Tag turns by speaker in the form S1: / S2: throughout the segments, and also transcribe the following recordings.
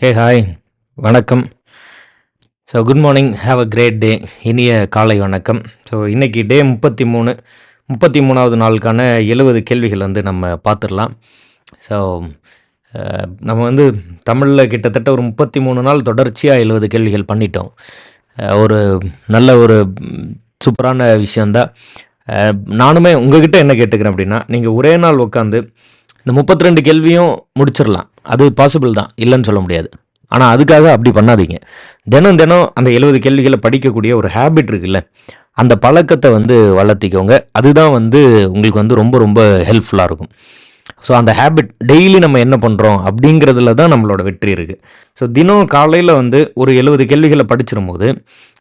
S1: ஹே hi வணக்கம். So good morning have a great day இனிய காலை வணக்கம். ஸோ இன்றைக்கி டே முப்பத்தி மூணு. முப்பத்தி மூணாவது நாளுக்கான எழுபது கேள்விகள் வந்து நம்ம பார்த்துடலாம். ஸோ uh, நம்ம வந்து தமிழில் கிட்டத்தட்ட ஒரு முப்பத்தி மூணு நாள் தொடர்ச்சியாக எழுபது கேள்விகள் பண்ணிட்டோம். Uh, ஒரு நல்ல ஒரு சூப்பரான விஷயந்தான் uh, நானுமே உங்ககிட்ட என்ன கேட்டுக்கிறேன் அப்படின்னா நீங்கள் ஒரே நாள் உட்காந்து இந்த முப்பத்தி ரெண்டு கேள்வியும் முடிச்சிடலாம் அது பாசிபிள் தான். இல்லைன்னு சொல்ல முடியாது. ஆனால் அதுக்காக அப்படி பண்ணாதீங்க. தினம் தினம் அந்த எழுபது கேள்விகளை படிக்கக்கூடிய ஒரு ஹேபிட் இருக்குல்ல அந்த பழக்கத்தை வந்து வளர்த்திக்கோங்க. அதுதான் வந்து உங்களுக்கு வந்து ரொம்ப ரொம்ப ஹெல்ப்ஃபுல்லாக இருக்கும். ஸோ அந்த ஹேபிட் டெய்லி நம்ம என்ன பண்ணுறோம் அப்படிங்கிறதுல தான் நம்மளோட வெற்றி இருக்குது ஸோ தினம் காலையில் வந்து ஒரு எழுபது கேள்விகளை படிச்சிடும் போது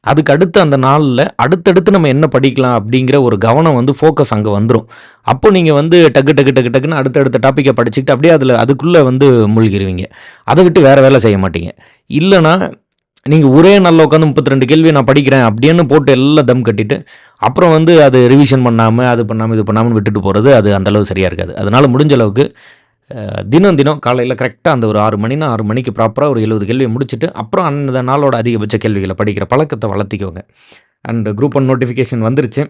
S1: அதுக்கு அடுத்து அந்த நாளில் அடுத்தடுத்து நம்ம என்ன படிக்கலாம் அப்படிங்கிற ஒரு கவனம் வந்து ஃபோக்கஸ் அங்கே வந்துடும் அப்போ நீங்கள் வந்து டக்கு டக்கு டக்கு டக்குன்னு அடுத்தடுத்த டாப்பிக்கை படிச்சுக்கிட்டு அப்படியே அதில் அதுக்குள்ளே வந்து மூழ்கிடுவீங்க அதை விட்டு வேறு வேலை செய்ய மாட்டீங்க. இல்லைன்னா நீங்கள் ஒரே நாளில் உட்காந்து முப்பத்தி ரெண்டு கேள்வி நான் படிக்கிறேன் அப்படின்னு போட்டு எல்லாம் தம் கட்டிட்டு அப்புறம் வந்து அது ரிவிஷன் பண்ணாமல் அது பண்ணாமல் இது பண்ணாமல் விட்டுட்டு போகிறது அது அந்தளவு சரியாக இருக்காது. அதனால் முடிஞ்ச அளவுக்கு தினம் தினம் காலையில் கரெக்டாக அந்த ஒரு ஆறு மணினா ஆறு மணிக்கு ப்ராப்பராக ஒரு எழுபது கேள்வியை முடிச்சுட்டு அப்புறம் அந்த நாளோட அதிகபட்ச கேள்விகளை படிக்கிற பழக்கத்தை வளர்த்திக்கோங்க. அண்ட் குரூப் ஒன் நோட்டிஃபிகேஷன் வந்துருச்சு.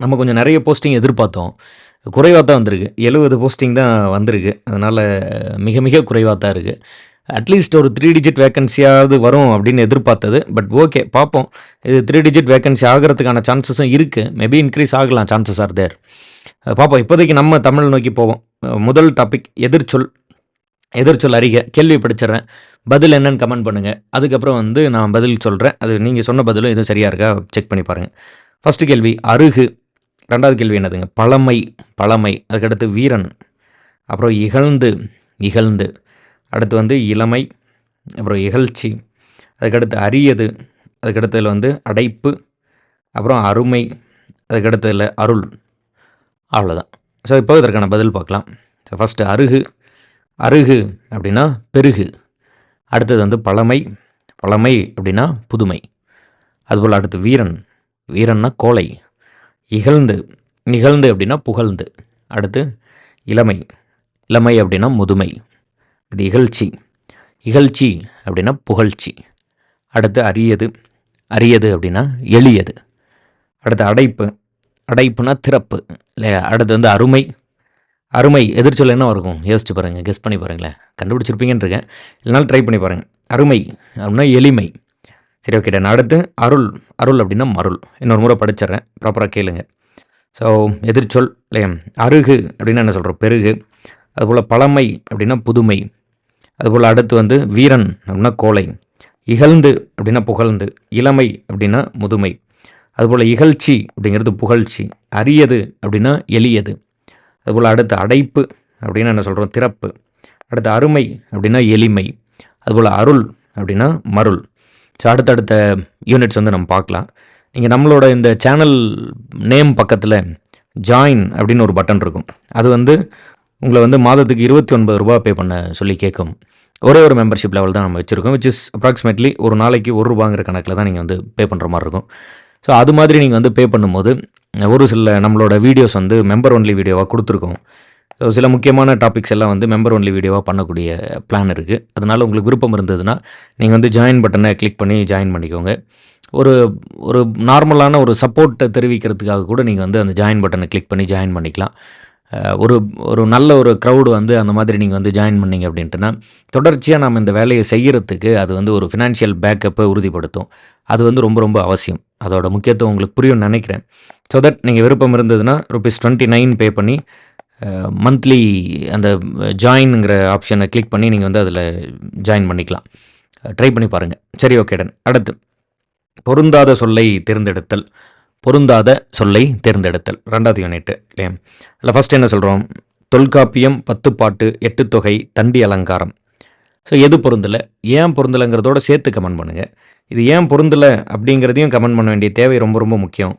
S1: நம்ம கொஞ்சம் நிறைய போஸ்டிங் எதிர்பார்த்தோம். குறைவாக தான் வந்திருக்கு. எழுபது போஸ்டிங் தான் வந்திருக்கு. அதனால் மிக மிக குறைவாக தான் இருக்குது அட்லீஸ்ட் ஒரு த்ரீ டிஜிட் வேகன்சியாவது வரும் அப்படின்னு எதிர்பார்த்தது. பட் ஓகே பார்ப்போம் இது த்ரீ டிஜிட் வேகன்சி ஆகிறதுக்கான சான்சஸும் இருக்குது மேபி இன்க்ரீஸ் ஆகலாம் சான்சஸ் ஆர் தேர் பார்ப்போம் இப்போதைக்கு நம்ம தமிழ் நோக்கி போவோம். முதல் டாபிக் எதிர்ச்சொல். எதிர்ச்சொல் அறிக. கேள்வி படிச்சிடுறேன். பதில் என்னன்னு கமெண்ட் பண்ணுங்கள் அதுக்கப்புறம் வந்து நான் பதில் சொல்கிறேன் அது நீங்கள் சொன்ன பதிலும் எதுவும் சரியாக இருக்கா? செக் பண்ணி பாருங்கள் ஃபஸ்ட்டு கேள்வி அருகு. ரெண்டாவது கேள்வி என்னதுங்க? பழமை பழமை. அதுக்கடுத்து வீரன். அப்புறம் இகழ்ந்து இகழ்ந்து. அடுத்து வந்து இளமை அப்புறம் இகழ்ச்சி அதுக்கடுத்து அரியது அதுக்கடுத்ததில் வந்து அடைப்பு அப்புறம் அருமை அதுக்கடுத்ததில் அருள். அவ்வளோதான் ஸோ இப்போ இதற்கான பதில் பார்க்கலாம். ஸோ ஃபஸ்ட்டு அருகு. அருகு அப்படின்னா பெருகு. அடுத்தது வந்து பழமை. பழமை அப்படின்னா புதுமை. அதுபோல் அடுத்து வீரன். வீரன்னா கோலை. இகழ்ந்து. நிகழ்ந்து அப்படின்னா புகழ்ந்து. அடுத்து இளமை. இளமை அப்படின்னா முதுமை. இது இகழ்ச்சி. இகழ்ச்சி அப்படின்னா புகழ்ச்சி. அடுத்து அரியது. அரியது அப்படின்னா எளியது. அடுத்து அடைப்பு. அடைப்புனா திறப்பு இல்லையா? அடுத்து வந்து அருமை. அருமை எதிர்ச்சொல் என்ன இருக்கும் யோசிச்சு பாருங்கள் கெஸ் பண்ணி பாருங்களேன். கண்டுபிடிச்சிருப்பீங்கன்னு இருக்கேன். இல்லைனாலும் ட்ரை பண்ணி பாருங்கள் அருமை அப்படின்னா எளிமை. சரி ஓகே நான் அடுத்து அருள். அருள் அப்படின்னா மருள். இன்னொரு முறை படிச்சிடுறேன். ப்ராப்பராக கேளுங்க. ஸோ எதிர்ச்சொல் இல்லையா? அருகு அப்படின்னா என்ன சொல்கிறோம் பெருகு. அதுபோல் பழமை அப்படின்னா புதுமை. அதுபோல் அடுத்து வந்து வீரன் அப்படின்னா கோலை இகழ்ந்து அப்படின்னா புகழ்ந்து இளமை அப்படின்னா முதுமை. அதுபோல் இகழ்ச்சி அப்படிங்கிறது புகழ்ச்சி அரியது அப்படின்னா எளியது. அதுபோல் அடுத்து அடைப்பு அப்படின்னா என்ன சொல்கிறோம் திறப்பு. அடுத்து அருமை அப்படின்னா எளிமை. அதுபோல் அருள் அப்படின்னா மருள். ஸோ அடுத்தடுத்த யூனிட்ஸ் வந்து நம்ம பார்க்கலாம். நீங்கள் நம்மளோட இந்த சேனல் நேம் பக்கத்தில் ஜாயின் அப்படின்னு ஒரு பட்டன் இருக்கும். அது வந்து உங்களை வந்து மாதத்துக்கு இருபத்தி ஒன்பது ரூபா பே பண்ண சொல்லி கேட்கும். ஒரே ஒரு மெம்பர்ஷிப் லெவல் தான் நம்ம வச்சுருக்கோம் விச் இஸ் அப்ராக்சிமேட்லி ஒரு நாளைக்கு ஒரு ரூபாங்கிற கணக்கில் தான் நீங்கள் வந்து பே பண்ணுற மாதிரி இருக்கும். ஸோ அது மாதிரி நீங்கள் வந்து பே பண்ணும்போது ஒரு சில நம்மளோட வீடியோஸ் வந்து மெம்பர் ஒன்லி வீடியோவாக கொடுத்துருக்கோம். ஸோ சில முக்கியமான டாபிக்ஸ் எல்லாம் வந்து மெம்பர் ஒன்லி வீடியோவாக பண்ணக்கூடிய பிளான் இருக்குது அதனால் உங்களுக்கு விருப்பம் இருந்ததுன்னா நீங்கள் வந்து ஜாயின் பட்டனை கிளிக் பண்ணி ஜாயின் பண்ணிக்கோங்க. ஒரு ஒரு நார்மலான ஒரு சப்போர்ட்டை தெரிவிக்கிறதுக்காக கூட நீங்கள் வந்து அந்த ஜாயின் பட்டனை கிளிக் பண்ணி ஜாயின் பண்ணிக்கலாம். ஒரு ஒரு நல்ல ஒரு க்ரௌடு வந்து அந்த மாதிரி நீங்கள் வந்து ஜாயின் பண்ணீங்க அப்படின்ட்டுனா தொடர்ச்சியாக நம்ம இந்த வேலையை செய்கிறதுக்கு அது வந்து ஒரு ஃபினான்ஷியல் பேக்கப்பை உறுதிப்படுத்தும். அது வந்து ரொம்ப ரொம்ப அவசியம். அதோட முக்கியத்துவம் உங்களுக்கு புரியும்னு நினைக்கிறேன். ஸோ தட் நீங்கள் விருப்பம் இருந்ததுன்னா ருபீஸ் டுவெண்ட்டி நைன் பே பண்ணி மந்த்லி அந்த ஜாயின்ங்கிற ஆப்ஷனை கிளிக் பண்ணி நீங்கள் வந்து அதில் ஜாயின் பண்ணிக்கலாம். ட்ரை பண்ணி பாருங்கள் சரி ஓகே டன் அடுத்து பொருந்தாத சொல்லை தேர்ந்தெடுத்தல். பொருந்தாத சொல்லை தேர்ந்தெடுத்தல். ரெண்டாவது யூனிட் இல்லையா? இல்லை ஃபஸ்ட் என்ன சொல்கிறோம் தொல்காப்பியம் பத்துப்பாட்டு தொகை தண்டி அலங்காரம். ஸோ எது பொருந்தலை? ஏன் பொருந்தலைங்கிறதோட சேர்த்து கமெண்ட் பண்ணுங்கள் இது ஏன் பொருந்தலை அப்படிங்கிறதையும் கமெண்ட் பண்ண வேண்டிய தேவை ரொம்ப ரொம்ப முக்கியம்.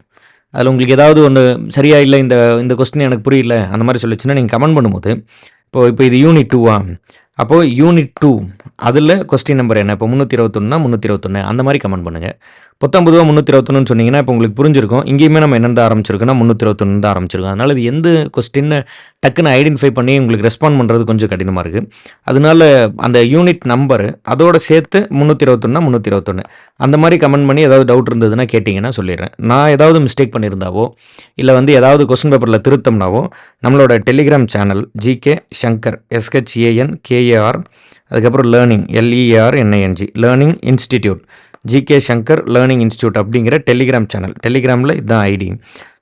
S1: அதில் உங்களுக்கு ஏதாவது ஒன்று சரியாக இல்லை இந்த இந்த கொஸ்டின் எனக்கு புரியல அந்த மாதிரி சொல்லிச்சுன்னா நீங்கள் கமெண்ட் பண்ணும்போது இப்போது இப்போ இது யூனிட் டூவா அப்போது யூனிட் டூ அதில் கொஸ்டின் நம்பர் என்ன? இப்போ முந்நூற்றி இருபத்தொன்னா முந்நூற்றி இருபத்தொன்று அந்த மாதிரி கமெண்ட் பண்ணுங்கள் பத்தொம்பதுவா முந்நூற்றி இருபத்தொன்னு சொன்னீங்கன்னா இப்போ உங்களுக்கு புரிஞ்சிருக்கும். இங்கேயுமே நம்ம என்னென்ன ஆரம்பிச்சிருக்கோன்னா முந்நூற்றி இருபத்தொன்னு தான் ஆரம்பிச்சிருக்கோம். அதனால் இது எந்த கொஸ்டின்னு டக்குன்னு ஐடென்டிஃபை பண்ணி உங்களுக்கு ரெஸ்பாண்ட் பண்ணுறது கொஞ்சம் கடினமாக இருக்குது அதனால அந்த யூனிட் நம்பர் அதோட சேர்த்து முந்நூற்றி இருபத்தொன்னா முந்நூற்றி இருபத்தொன்று அந்த மாதிரி கமெண்ட் பண்ணி ஏதாவது டவுட் இருந்ததுன்னா கேட்டிங்கன்னா சொல்லிடுறேன். நான் ஏதாவது மிஸ்டேக் பண்ணியிருந்தாவோ இல்லை வந்து ஏதாவது கொஸ்டின் பேப்பரில் திருத்தம்னாவோ நம்மளோட Telegram channel GK Shankar S H A N K A R அதுக்கப்புறம் learning L E R N I N G learning institute GK Shankar learning institute அப்படிங்கிற டெலிகிராம் சேனல் டெலிகிராமில் இதுதான் ஐடி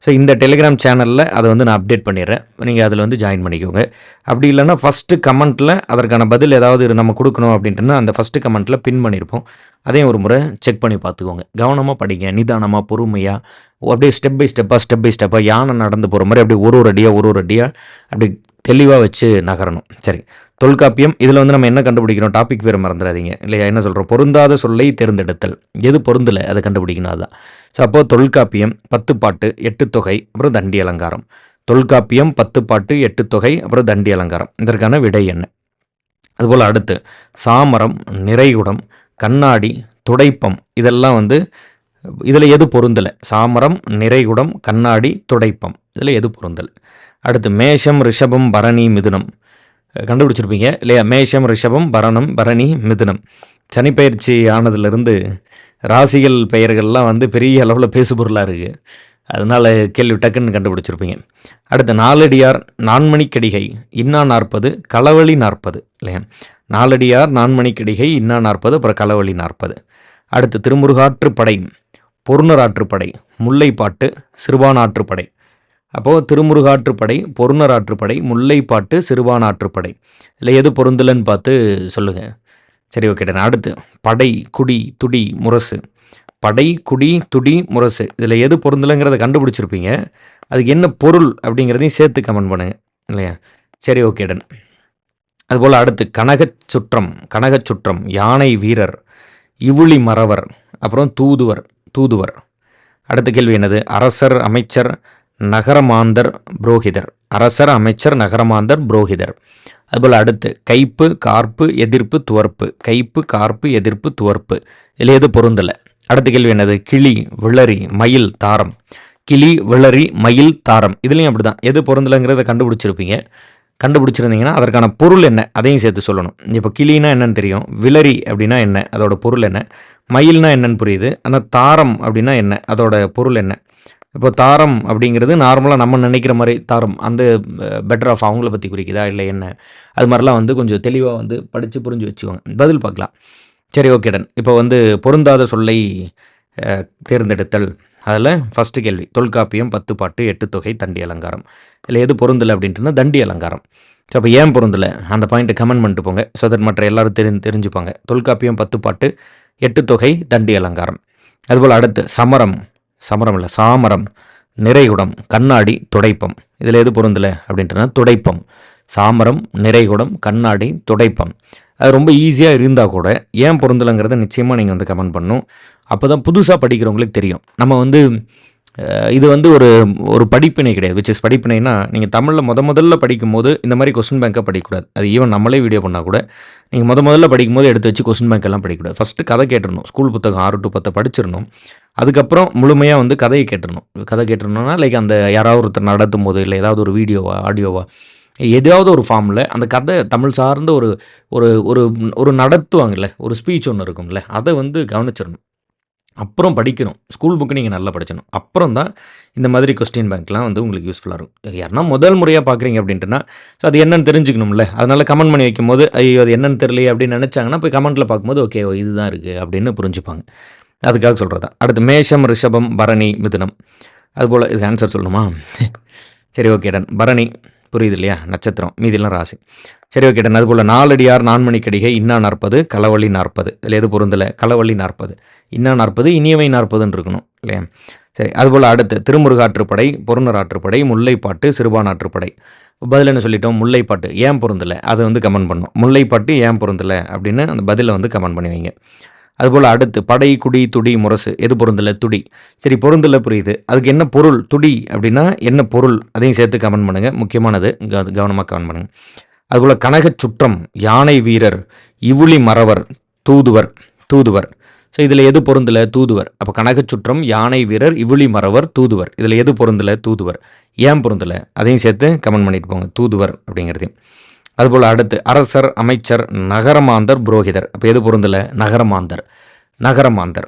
S1: ஸோ இந்த டெலிகிராம் சேனலில் அதை வந்து நான் அப்டேட் பண்ணிடுறேன். நீங்கள் அதில் வந்து ஜாயின் பண்ணிக்கோங்க. அப்படி இல்லைன்னா ஃபஸ்ட்டு கமெண்ட்டில் அதற்கான பதில் ஏதாவது நம்ம கொடுக்கணும் அப்படின்ட்டுனா அந்த ஃபஸ்ட்டு கமெண்ட்டில் பின் பண்ணியிருப்போம். அதையும் ஒரு முறை செக் பண்ணி பார்த்துக்கோங்க. கவனமாக படிங்க நிதானமாக பொறுமையாக அப்படியே ஸ்டெப் பை ஸ்டெப்பாக ஸ்டெப் பை ஸ்டெப்பாக யானை நடந்து போகிற மாதிரி அப்படியே ஒரு ஒரு அடியாக ஒரு ஒரு அடியாக அப்படி தெளிவாக வச்சு நகரணும். சரி. தொல்காப்பியம். இதில் வந்து நம்ம என்ன கண்டுபிடிக்கிறோம் டாபிக் பேர் மறந்துடாதீங்க இல்லையா? என்ன சொல்கிறோம் பொருந்தாத சொல்லை தேர்ந்தெடுத்தல். எது பொருந்தலை? அதை கண்டுபிடிக்கணும் அதுதான். ஸோ அப்போது தொல்காப்பியம் பத்து பாட்டு எட்டு தொகை அப்புறம் தண்டி அலங்காரம். தொல்காப்பியம் பத்து பாட்டு எட்டு தொகை அப்புறம் தண்டி அலங்காரம். இதற்கான விடை என்ன? அதுபோல் அடுத்து சாமரம் நிறைகுடம் கண்ணாடி துடைப்பம். இதெல்லாம் வந்து இதில் எது பொருந்தலை? சாமரம் நிறைகுடம் கண்ணாடி துடைப்பம். இதில் எது பொருந்தலை? அடுத்து மேஷம் ரிஷபம் பரணி மிதுனம். கண்டுபிடிச்சிருப்பீங்க. இல்லையா? மேஷம் ரிஷபம் பரணம் பரணி மிதுனம். சனிப்பயிற்சி ஆனதுலேருந்து ராசிகள் பெயர்கள்லாம் வந்து பெரிய அளவில் பேசுபொருளாக இருக்குது அதனால் கேள்வி டக்குன்னு கண்டுபிடிச்சிருப்பீங்க. அடுத்து நாலடியார் நான்மணிக்கடிகை இன்னா நாற்பது களவழி நாற்பது. இல்லையா? நாலடியார் நான்மணிக்கடிகை இன்னா நாற்பது அப்புறம் களவழி நாற்பது. அடுத்து திருமுருகாற்றுப்படை பொருணராற்றுப்படை முல்லைப்பாட்டு சிறுபானாற்றுப்படை. அப்போது திருமுருகாற்றுப்படை பொருணராற்றுப்படை முல்லைப்பாட்டு சிறுபானாற்றுப்படை. இல்லை எது பொருந்தலன்னு பார்த்து சொல்லுங்கள் சரி ஓகே டன் அடுத்து. படை குடி துடி முரசு. படை குடி துடி முரசு. இதில் எது பொருந்தலைங்கிறத கண்டுபிடிச்சிருப்பீங்க. அதுக்கு என்ன பொருள் அப்படிங்கிறதையும் சேர்த்து கமெண்ட் பண்ணுங்க. இல்லையா? சரி ஓகே டன். அதுபோல் அடுத்து கனகச் சுற்றம் கனகச் சுற்றம் யானை வீரர் இவுளி மறவர் அப்புறம் தூதுவர் தூதுவர். அடுத்த கேள்வி என்னது? அரசர் அமைச்சர் நகரமாந்தர் புரோகிதர் அரசர் அமைச்சர் நகரமாந்தர் புரோகிதர். அதுபோல் அடுத்து கைப்பு கார்ப்பு எதிர்ப்பு துவர்ப்பு. கைப்பு கார்ப்பு எதிர்ப்பு துவர்ப்பு. இதில் எது பொருந்தலை? அடுத்த கேள்வி என்னது? கிளி விளரி மயில் தாரம். கிளி விளரி மயில் தாரம். இதுலேயும் அப்படி தான் எது பொருந்தலைங்கிறத கண்டுபிடிச்சிருப்பீங்க. கண்டுபிடிச்சிருந்தீங்கன்னா அதற்கான பொருள் என்ன? அதையும் சேர்த்து சொல்லணும். இப்போ கிளினா என்னன்னு தெரியும். விளரி அப்படின்னா என்ன? அதோட பொருள் என்ன? மயில்னா என்னன்னு புரியுது. ஆனால் தாரம் அப்படின்னா என்ன? அதோட பொருள் என்ன? இப்போ தாரம் அப்படிங்கிறது நார்மலாக நம்ம நினைக்கிற மாதிரி தாரம் அந்த பெட்டர் ஆஃப் அவங்கள பற்றி குறிக்குதா இல்லை என்ன? அது மாதிரிலாம் வந்து கொஞ்சம் தெளிவாக வந்து படித்து புரிஞ்சு வச்சுக்கோங்க. பதில் பார்க்கலாம். சரி ஓகே டன் இப்போ வந்து பொருந்தாத சொல்லை தேர்ந்தெடுத்தல். அதில் ஃபஸ்ட்டு கேள்வி தொல்காப்பியம் பத்து பாட்டு எட்டு தொகை தண்டி அலங்காரம். இல்லை எது பொருந்தலை அப்படின்ட்டுனா தண்டி அலங்காரம். ஸோ அப்போ ஏன் பொருந்தலை? அந்த பாயிண்ட்டை கமெண்ட் பண்ணிட்டு போங்க. ஸோ தட் மற்ற எல்லோரும் தெரி தெரிஞ்சுப்பாங்க. தொல்காப்பியம் பத்து பாட்டு எட்டு தொகை தண்டி அலங்காரம். அதுபோல் அடுத்து சமரம். சமரம் இல்லை சாமரம் நிறைகுடம் கண்ணாடி துடைப்பம். இதில் எது பொருந்தலை அப்படின்ட்டுனா துடைப்பம். சாமரம் நிறைகுடம் கண்ணாடி துடைப்பம். அது ரொம்ப ஈஸியாக இருந்தால் கூட ஏன் பொருந்தலைங்கிறத நிச்சயமாக நீங்கள் வந்து கமெண்ட் பண்ணணும். அப்போ தான் புதுசாக படிக்கிறவங்களுக்கு தெரியும். நம்ம வந்து இது வந்து ஒரு ஒரு படிப்பினை கிடையாது. விச் இஸ் படிப்பினைனா நீங்கள் தமிழில் முத முதல்ல படிக்கும்போது இந்த மாதிரி கொஸ்டின் பேங்க்கை படிக்கக்கூடாது. அது ஈவன் நம்மளே வீடியோ பண்ணால் கூட நீங்கள் முத முதல்ல படிக்கும்போது எடுத்து வச்சு கொஸ்டின் பேங்க்கெல்லாம் படிக்கக்கூடாது. ஃபஸ்ட்டு கதை கேட்டுடணும் ஸ்கூல் புத்தகம் ஆறு டு பத்தை படிச்சிடணும். அதுக்கப்புறம் முழுமையாக வந்து கதையை கேட்டுடணும் கதை கேட்டுடணும்னா லைக் அந்த யாராவது ஒருத்தர் நடத்தும் போது இல்லை ஏதாவது ஒரு வீடியோவா ஆடியோவா எதாவது ஒரு ஃபார்மில் அந்த கதை தமிழ் சார்ந்த ஒரு ஒரு ஒரு ஒரு நடத்துவாங்கல்ல ஒரு ஸ்பீச் ஒன்று இருக்கும்ல அதை வந்து கவனிச்சிடணும். அப்புறம் படிக்கணும். ஸ்கூல் புக்கு நீங்கள் நல்லா படிச்சணும் அப்புறம் தான் இந்த மாதிரி கொஸ்டின் பேங்க்லாம் வந்து உங்களுக்கு யூஸ்ஃபுல்லாக இருக்கும். யாருன்னா முதல் முறையாக பார்க்குறீங்க அப்படின்ட்டுனா ஸோ அது என்னென்னு தெரிஞ்சுக்கணும்ல. அதனால் கமெண்ட் பண்ணி வைக்கும்போது ஐயோ அது என்னென்னு தெரியலையே அப்படின்னு நினச்சாங்கன்னா போய் கமெண்ட்டில் பார்க்கும்போது ஓகே ஓ இதுதான் இருக்குது அப்படின்னு புரிஞ்சுப்பாங்க. அதுக்காக சொல்கிறதா அடுத்து மேஷம் ரிஷபம் பரணி மிதுனம். அதுபோல் இதுக்கு ஆன்சர் சொல்லணுமா? சரி ஓகே டன் பரணி புரியுது இல்லையா? நட்சத்திரம் மீதிலாம் ராசி. சரி ஓகே டன் அதுபோல் நாலடியார் நான்மணிக்கடிகை இன்னா நாற்பது களவழி நாற்பது. இதில் எது பொருந்தலை? களவழி நாற்பது. இன்னா நாற்பது இனியவை நாற்பதுன்னு இருக்கணும் இல்லையா? சரி அதுபோல் அடுத்து திருமுருகாற்றுப்படை பொருணராற்றுப்படை முல்லைப்பாட்டு சிறுபானாற்றுப்படை. பதில் என்ன சொல்லிட்டோம்? முல்லைப்பாட்டு. ஏன் பொருந்தலை? அதை வந்து கமெண்ட் பண்ணணும். முல்லைப்பாட்டு ஏன் பொருந்தலை? அப்படின்னு அந்த பதிலை வந்து கமெண்ட் பண்ணுவீங்க அதுபோல் அடுத்து படை குடி துடி முரசு. எது பொருந்தலை? துடி. சரி பொருந்தலை புரியுது. அதுக்கு என்ன பொருள்? துடி அப்படின்னா என்ன பொருள்? அதையும் சேர்த்து கமெண்ட் பண்ணுங்கள் முக்கியமானது கவனமாக கமெண்ட் பண்ணுங்கள் அதுபோல் கனகச் சுற்றம் யானை வீரர் இவுளி மறவர் தூதுவர் தூதுவர். ஸோ இதில் எது பொருந்தல? தூதுவர். அப்போ கனகச் சுற்றம் யானை வீரர் இவுளி மறவர் தூதுவர். இதில் எது பொருந்தல? தூதுவர். ஏன் பொருந்தல? அதையும் சேர்த்து கமெண்ட் பண்ணிட்டு போங்க. தூதுவர் அப்படிங்கிறதையும் அதுபோல் அடுத்து அரசர் அமைச்சர் நகரமாந்தர் புரோகிதர். அப்போ எது பொருந்தல? நகரமாந்தர். நகரமாந்தர்.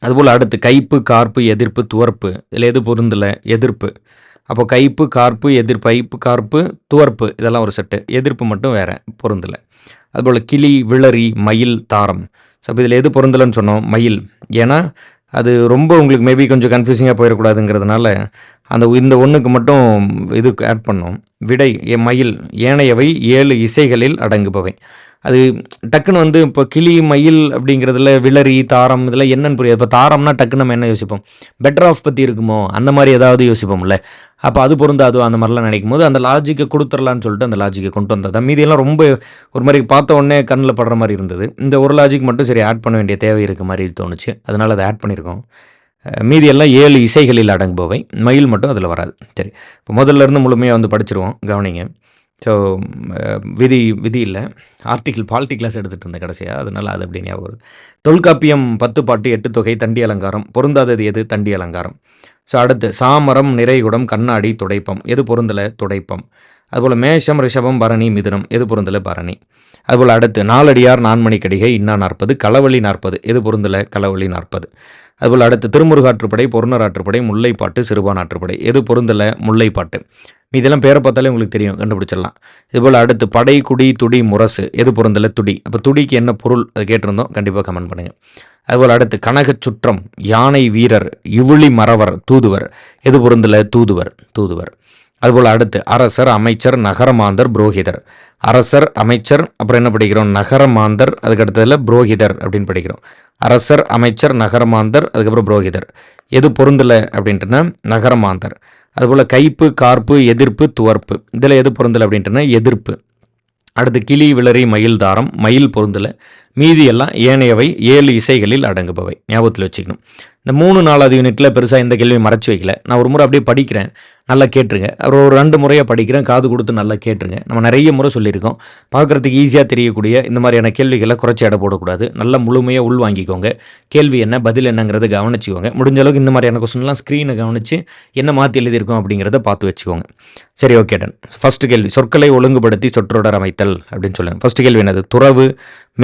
S1: அதுபோல் அடுத்து கைப்பு கார்ப்பு எதிர்ப்பு துவர்ப்பு. இதில் எது பொருந்தல? எதிர்ப்பு. அப்போ கைப்பு கார்ப்பு எதிர்ப்பு ஐப்பு கார்ப்பு துவர்ப்பு இதெல்லாம் ஒரு செட்டு. எதிர்ப்பு மட்டும் வேறு பொருந்தலை. அதுபோல் கிளி விளரி மயில் தாரம். ஸோ அப்போ இதில் எது பொருந்தலைன்னு சொன்னோம்? மயில். ஏன்னா அது ரொம்ப உங்களுக்கு மேபி கொஞ்சம் கன்ஃபியூசிங்காக போயிடக்கூடாதுங்கிறதுனால அந்த இந்த ஒன்றுக்கு மட்டும் இது ஆட் பண்ணோம். விடை எ- மயில். ஏனையவை ஏழு இசைகளில் அடங்குபவை. அது டக்குன்னு வந்து இப்போ கிளி மயில் அப்படிங்கிறதுல விளரி தாரம் இதெல்லாம் என்னன்னு புரியாது. இப்போ தாரம்னா டக்குன்னு நம்ம என்ன யோசிப்போம்? பெட்டர் ஆஃப் பற்றி இருக்குமோ? அந்த மாதிரி ஏதாவது யோசிப்போம்ல. அப்போ அது பொருந்தாதோ அந்த மாதிரிலாம் நினைக்கும் போது அந்த லாஜிக்கை கொடுத்துடலான்னு சொல்லிட்டு அந்த லாஜிக்கை கொண்டு வந்தது. மீதியெல்லாம் ரொம்ப ஒரு மாதிரி பார்த்த உடனே கண்ணில் படுற மாதிரி இருந்தது. இந்த ஒரு லாஜிக் மட்டும் சரி ஆட் பண்ண வேண்டிய தேவை இருக்க மாதிரி தோணுச்சு. அதனால் அதை ஆட் பண்ணியிருக்கோம் மீதியெல்லாம் ஏழு இசைகளில் அடங்குபவை. மயில் மட்டும் அதில் வராது. சரி இப்போ முதல்ல இருந்து முழுமையாக வந்து படிச்சிருவோம். கவனிங்க. ஸோ um, விதி விதி இல்லை. ஆர்டிகிள் பாலிட்டி கிளாஸ் எடுத்துகிட்டு இருந்தேன் கடைசியாக அதனால் அது அப்படி ஞாபகம் வருது. தொல்காப்பியம் பத்து பாட்டு எட்டு தொகை தண்டி அலங்காரம். பொருந்தாதது எது? தண்டி அலங்காரம். ஸோ அடுத்து சாமரம் நிறைகுடம் கண்ணாடி துடைப்பம். எது பொருந்தலை? துடைப்பம். அதுபோல் மேஷம் ரிஷபம் பரணி மிதுனம். எது பொருந்தலை? பரணி. அதுபோல் அடுத்து நாலடியார் நான்மணி கடிகை இன்னா நாற்பது களவழி நாற்பது. எது பொருந்தலை? களவழி நாற்பது. அதுபோல் அடுத்து திருமுருகாற்றுப்படை பொருணராற்றுப்படை முல்லைப்பாட்டு சிறுபானாற்றுப்படை எது பொருந்தலை? முல்லைப்பாட்டு. இதெல்லாம் பேரை பார்த்தாலே உங்களுக்கு தெரியும் கண்டுபிடிச்சிடலாம். இதுபோல் அடுத்து படை குடி துடி முரசு. எது பொருந்தலை? துடி. அப்போ துடிக்கு என்ன பொருள்? அது கேட்டிருந்தோம். கண்டிப்பாக கமெண்ட் பண்ணுங்கள் அதுபோல் அடுத்து கனகச் சுற்றம் யானை வீரர் இவுளி மறவர் தூதுவர். எது பொருந்தலை? தூதுவர். தூதுவர். அதுபோல் அடுத்து அரசர் அமைச்சர் நகரமாந்தர் புரோகிதர். அரசர் அமைச்சர் அப்புறம் என்ன படிக்கிறோம்? நகரமாந்தர் அதுக்கு அடுத்ததில் புரோகிதர் அப்படின்னு படிக்கிறோம். அரசர் அமைச்சர் நகரமாந்தர் அதுக்கப்புறம் புரோகிதர். எது பொருந்தலை அப்படின்ட்டுனா நகரமாந்தர். அதுபோல் கைப்பு கார்ப்பு எதிர்ப்பு துவர்ப்பு. இதில் எது பொருந்தலை அப்படின்ட்டுனா எதிர்ப்பு. அடுத்து கிளி விளரி மயில் தாரம். மயில் பொருந்தலை. மீதியெல்லாம் ஏனையவை ஏழு இசைகளில் அடங்குபவை. ஞாபகத்தில் வச்சுக்கணும். இந்த மூணு நாலாவது யூனிட்டில் பெருசாக இந்த கேள்வி மறைச்சி வைக்கல. நான் ஒரு முறை அப்படியே படிக்கிறேன். நல்லா கேட்டுருங்க. அப்புறம் ஒரு ரெண்டு முறையாக படிக்கிறேன். காது கொடுத்து நல்லா கேட்டுருங்க. நம்ம நிறைய முறை சொல்லியிருக்கோம். பார்க்குறதுக்கு ஈஸியாக தெரியக்கூடிய இந்த மாதிரியான கேள்விகளை குறைச்சி எடை போடக்கூடாது. நல்லா முழுமையாக உள் வாங்கிக்கோங்க. கேள்வி என்ன பதில் என்னங்கிறத கவனிச்சுக்கோங்க. முடிஞ்ச அளவுக்கு இந்த மாதிரியான கொஸ்டின்லாம் ஸ்க்ரீனை கவனித்து என்ன மாற்றி எழுதியிருக்கோம் அப்படிங்கிறத பார்த்து வச்சுக்கோங்க. சரி ஓகே டன் ஃபஸ்ட்டு கேள்வி சொற்களை ஒழுங்குபடுத்தி சொற்றொடர் அமைத்தல் அப்படின்னு சொல்லுங்கள் ஃபஸ்ட்டு கேள்வி என்னது? துறவு